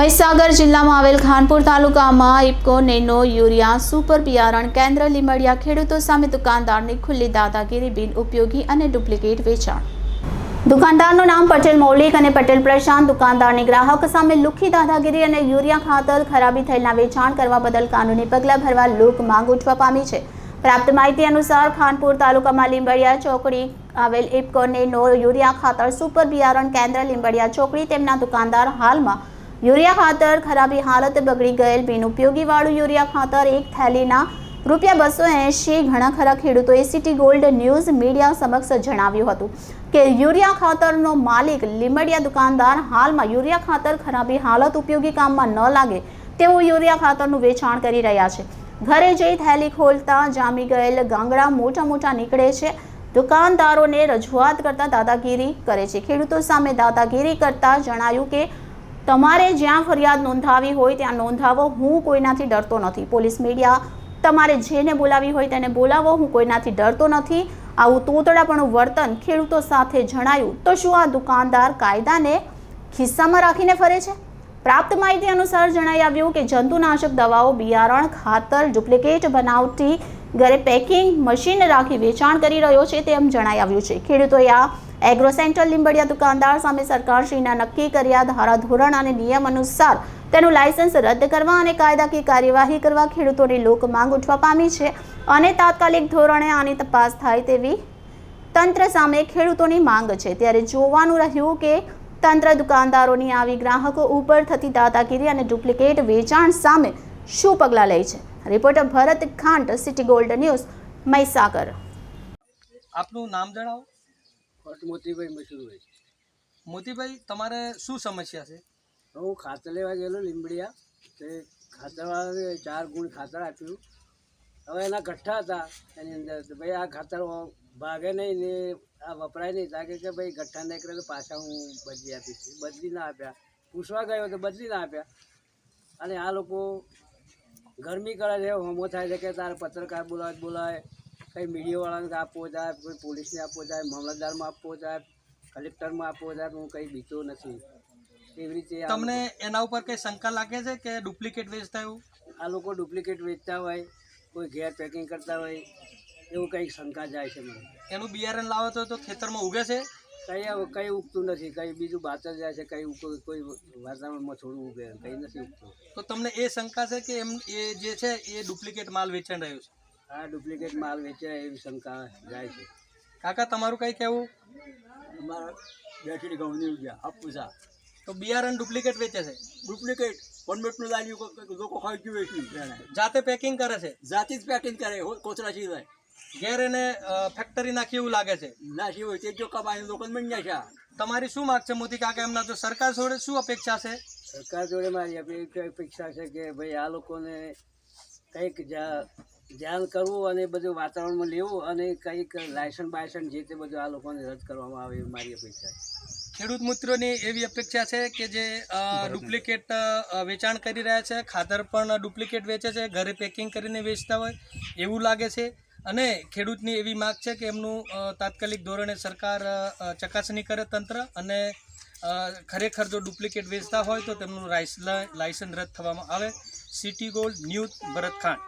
મહીસાગર જિલ્લામાં આવેલ ખાનપુર તાલુકામાં ઇપકો નેનો, યુરિયા, સુપર બિયારણ, કેન્દ્ર લીમડિયા, ખેડૂતો સામે દુકાનદારની ખુલ્લી દાદાગીરી, બિન ઉપયોગી અને ડુપ્લિકેટ વેચાણ. દુકાનદારનું નામ પટેલ મૌલિક અને પટેલ પ્રશાંત. દુકાનદારની ગ્રાહક સામે લુખી દાદાગીરી અને યુરિયા ખાતર ખરાબી થયેલા વેચાણ કરવા બદલ કાનૂની પગલાં ભરવા લોક માંગ ઉઠવા પામી છે. પ્રાપ્ત માહિતી અનુસાર ખાનપુર તાલુકામાં લીંબડિયા ચોકડી આવેલ ઇફકો નેનો, યુરિયા ખાતર, સુપર બિયારણ, કેન્દ્ર લીંબડિયા ચોકડી તેમના દુકાનદાર હાલમાં યુરિયા ખાતર ખરાબી હાલત બગડી ગયેલ બિનઉપયોગી વાળું યુરિયા ખાતર એક થેલીના રૂપિયા બસો એંશી ઘણા ખરા ખેડૂતોએ સિટી ગોલ્ડ ન્યૂઝ મીડિયા સમક્ષ જણાવ્યું હતું કે યુરિયા ખાતરનો માલિક લીમડિયા દુકાનદાર હાલમાં યુરિયા ખાતર ખરાબી હાલત ઉપયોગી કામમાં ન લાગે તેવું યુરિયા ખાતરનું વેચાણ કરી રહ્યા છે. ઘરે જઈ થેલી ખોલતા જામી ગયેલ ગાંગડા મોટા મોટા નીકળે છે. દુકાનદારોને રજૂઆત કરતા દાદાગીરી કરે છે. ખેડૂતો સામે દાદાગીરી કરતા જણાયું કે તમારે જ્યાં ફરિયાદ નોંધાવી હોય ત્યાં નોંધાવો, હું કોઈનાથી ડરતો નથી. પોલીસ મીડિયા તમારે જેને બોલાવી હોય તેને બોલાવો, હું કોઈનાથી ડરતો નથી. આવું તોતડાપણું વર્તન ખેડૂતો સાથે જણાયું તો શું આ દુકાનદાર કાયદાને ખિસ્સામાં રાખીને ફરે છે? પ્રાપ્ત માહિતી અનુસાર જણાઈ આવ્યું કે જંતુનાશક દવાઓ બિયારણ, ખાતર, ડુપ્લિકેટ બનાવટી, ઘરે પેકિંગ મશીન રાખી વેચાણ કરી રહ્યો છે તેમ જણાઈ આવ્યું છે. ખેડૂતોએ આ એગ્રો સેન્ટ્રલ લીંબડિયા દુકાનદાર સામે સરકારશ્રીના નક્કી કર્યા ધારાધોરણ અને નિયમ અનુસાર તેનું લાયસન્સ રદ કરવા અને કાયદાકીય કાર્યવાહી કરવા ખેડૂતોની લોક માંગ ઉઠવા પામી છે અને તાત્કાલિક ધોરણે આની તપાસ થાય તેવી તંત્ર સામે ખેડૂતોની માંગ છે. ત્યારે જોવાનું રહ્યું કે તંત્ર દુકાનદારોની આવી ગ્રાહકો ઉપર થતી દાદાગીરી અને ડુપ્લિકેટ વેચાણ સામે શું પગલાં લે છે? Reporter Bharat Khant, city gold news, Mahisagar. આપનું નામ જણાવો. મોતીભાઈ મશરૂભાઈ મોતીભાઈ તમારે શું સમસ્યા છે? હું ખાતર લેવા ગયેલો લીંબડિયા. તે ખાતરવાળાએ ચાર ગુણ ખાતર આપ્યું. હવે એના ગઠ્ઠા હતા એની અંદર. ભાઈ આ ખાતર ભાગે નહીં ને આ વપરાય નહીં. તાકે કે ભાઈ ગઠ્ઠા નીકળે તો પાછા હું બદલી આપીશ. બદલી ના આપ્યા. પૂછવા ગયો તો બદલી ના આપ્યા. અને આ લોકો ગરમી કરે છે હોમો થાય છે કે તારે પત્રકાર બોલાવે બોલાવે. કંઈ મીડિયાવાળાને આપવો જાય કોઈ પોલીસને આપવો જાય મામલતદારમાં આપવો જાય કલેક્ટરમાં આપવો જાય હું કંઈ બીતો નથી. એવી રીતે તમને એના ઉપર કંઈ શંકા લાગે છે કે ડુપ્લિકેટ વેચતા એવું? આ લોકો ડુપ્લિકેટ વેચતા હોય કોઈ ઘેર પેકિંગ કરતા હોય એવું કંઈક શંકા જાય છે મને. એનું બિયારણ લાવો તો તો ખેતરમાં ઉગે છે? કંઈ કંઈ ઉગતું નથી કંઈ બીજું બાતર જાય છે કંઈ કોઈ વાતાવરણમાં થોડું ઉગે કંઈ નથી ઉગતું. તો તમને એ શંકા છે કે એમ એ જે છે એ ડુપ્લિકેટ માલ વેચાઈ રહ્યો છે? આ ડુપ્લિકેટ માલ વેચે એવી શંકા જાય છે. કાકા તમારું કઈ કહેવું? અમારા બેઠી ઘઉંની ઉગ્યા આપુસા તો બિયારણ ડુપ્લિકેટ વેચે છે? ડુપ્લિકેટ પનમેટનું લાગ્યું લોકો ખાઈ ગયું વેચ્યું જાતે પેકિંગ કરે છે? જાતે જ પેકિંગ કરે કોચરા સિવાય. ઘેર એને ફેક્ટરી નાખી એવું લાગે છે? ના હોય તે જો કમાઈને લોકો મળી છે તમારી શું માગ છે મોતી કાકા એમના તો સરકાર જોડે શું અપેક્ષા છે? સરકાર જોડે મારી અપે- અપેક્ષા છે કે ભાઈ આ લોકોને કંઈક જા- ધ્યાન કરવું અને બધું વાતાવરણમાં લેવું અને કંઈક લાયસન્સ બાયસન્સ જે તે બધું આ લોકોને રદ કરવામાં આવે એવી મારી અપેક્ષા છે. ખેડૂત મિત્રોની એવી અપેક્ષા છે કે જે ડુપ્લિકેટ વેચાણ કરી રહ્યા છે ખાતર પણ ડુપ્લિકેટ વેચે છે ઘરે પેકિંગ કરીને વેચતા હોય એવું લાગે છે. અને ખેડૂતની એવી માગ છે કે એમનું તાત્કાલિક ધોરણે સરકાર ચકાસણી કરે તંત્ર અને ખરેખર જો ડુપ્લિકેટ વેચતા હોય તો તેમનું લાયસન્સ રદ થવામાં આવે. City gold news Bharat Khan